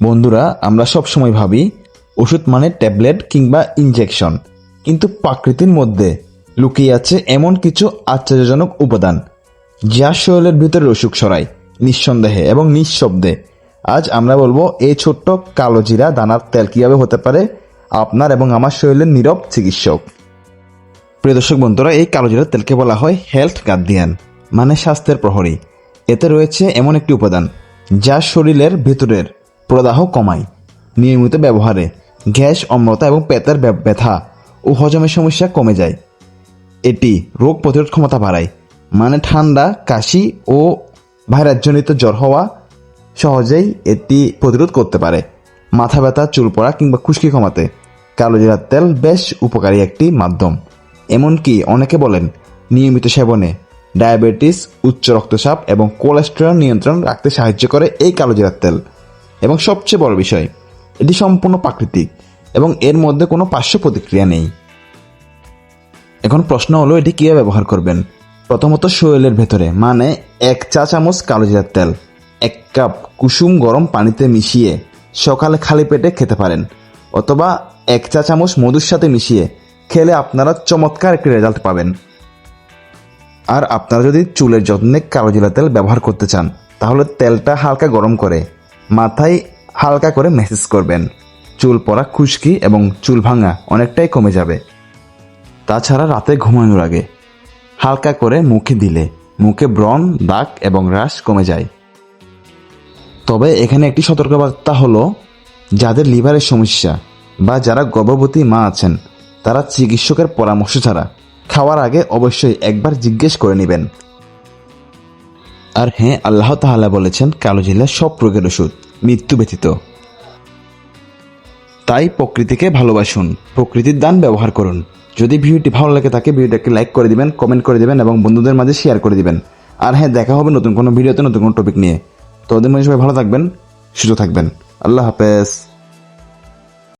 বন্ধুরা, আমরা সব সময় ভাবি ওষুধ মানে ট্যাবলেট কিংবা ইনজেকশন। কিন্তু প্রাকৃতির মধ্যে লুকিয়ে আছে এমন কিছু আশ্চর্যজনক উপাদান, যা শরীরের ভিতরে অসুখ সরায় নিঃসন্দেহে এবং নিঃশব্দে। আজ আমরা বলব, এই ছোট্ট কালো জিরা দানার তেল কীভাবে হতে পারে আপনার এবং আমার শরীরের নীরব চিকিৎসক। প্রিয় দর্শক বন্ধুরা, এই কালো জিরার তেলকে বলা হয় হেলথ গার্ডিয়ান মানে স্বাস্থ্যের প্রহরী। এতে রয়েছে এমন একটি উপাদান, যা শরীরের ভেতরের প্রদাহ কমায়। নিয়মিত ব্যবহারে গ্যাস, অম্লতা এবং পেটের ব্য- ব্যথা ও হজমের সমস্যা কমে যায়। এটি রোগ প্রতিরোধ ক্ষমতা বাড়ায়। মানে ঠান্ডা, কাশি ও ভাইরাসজনিত জ্বর হওয়া সহজেই এটি প্রতিরোধ করতে পারে। মাথা ব্যথা, চুল পড়া কিংবা খুশকি কমাতে। কালো জিরার তেল বেশ উপকারী একটি মাধ্যম। এমনকি অনেকে বলেন, নিয়মিত সেবনে ডায়াবেটিস, উচ্চ রক্তচাপ এবং কোলেস্টেরল নিয়ন্ত্রণ রাখতে সাহায্য করে এই কালো জিরার তেল। এবং সবচেয়ে বড় বিষয়, এটি সম্পূর্ণ প্রাকৃতিক এবং এর মধ্যে কোনো পার্শ্ব প্রতিক্রিয়া নেই। এখন প্রশ্ন হলো, এটি কীভাবে ব্যবহার করবেন? প্রথমত শরীরের ভেতরে মানে এক চা চামচ কালো জিরার তেল, এক কাপ কুসুম গরম পানিতে মিশিয়ে সকালে খালি পেটে খেতে পারেন, অথবা এক চা চামচ মধুর সাথে মিশিয়ে খেলে আপনারা চমৎকার একটি রেজাল্ট পাবেন। আর আপনারা যদি চুলের যত্নে কালো জিরা তেল ব্যবহার করতে চান, তাহলে তেলটা হালকা গরম করে মাথায় হালকা করে মেসেজ করবেন। চুল পড়া খুশকি এবং চুল ভাঙা অনেকটাই কমে যাবে। তাছাড়া রাতে ঘুমানোর আগে হালকা করে মুখে দিলে মুখে ব্রণ, দাগ এবং রাশ কমে যায়। তবে এখানে একটি সতর্কবার্তা হলো, যাদের লিভারের সমস্যা বা যারা গর্ভবতী মা আছেন, তারা চিকিৎসকের পরামর্শ ছাড়া খাওয়ার আগে অবশ্যই একবার জিজ্ঞেস করে নেবেন। আর হ্যাঁ আল্লাহ তাআলা বলেছেন, কালো জিলা সব রোগের ওষুধ, মৃত্যু ব্যতীত। তাই প্রকৃতিকে ভালোবাসুন, প্রকৃতির দান ব্যবহার করুন। যদি ভিডিওটি ভালো লাগে, তাকে ভিডিওটাকে লাইক করে দিবেন, কমেন্ট করে দিবেন এবং বন্ধুদের মাঝে শেয়ার করে দিবেন। আর হ্যাঁ দেখা হবে নতুন কোনো ভিডিওতে, নতুন কোনো টপিক নিয়ে। তো ওদের মধ্যে সবাই ভালো থাকবেন, সুস্থ থাকবেন। আল্লাহ হাফেজ।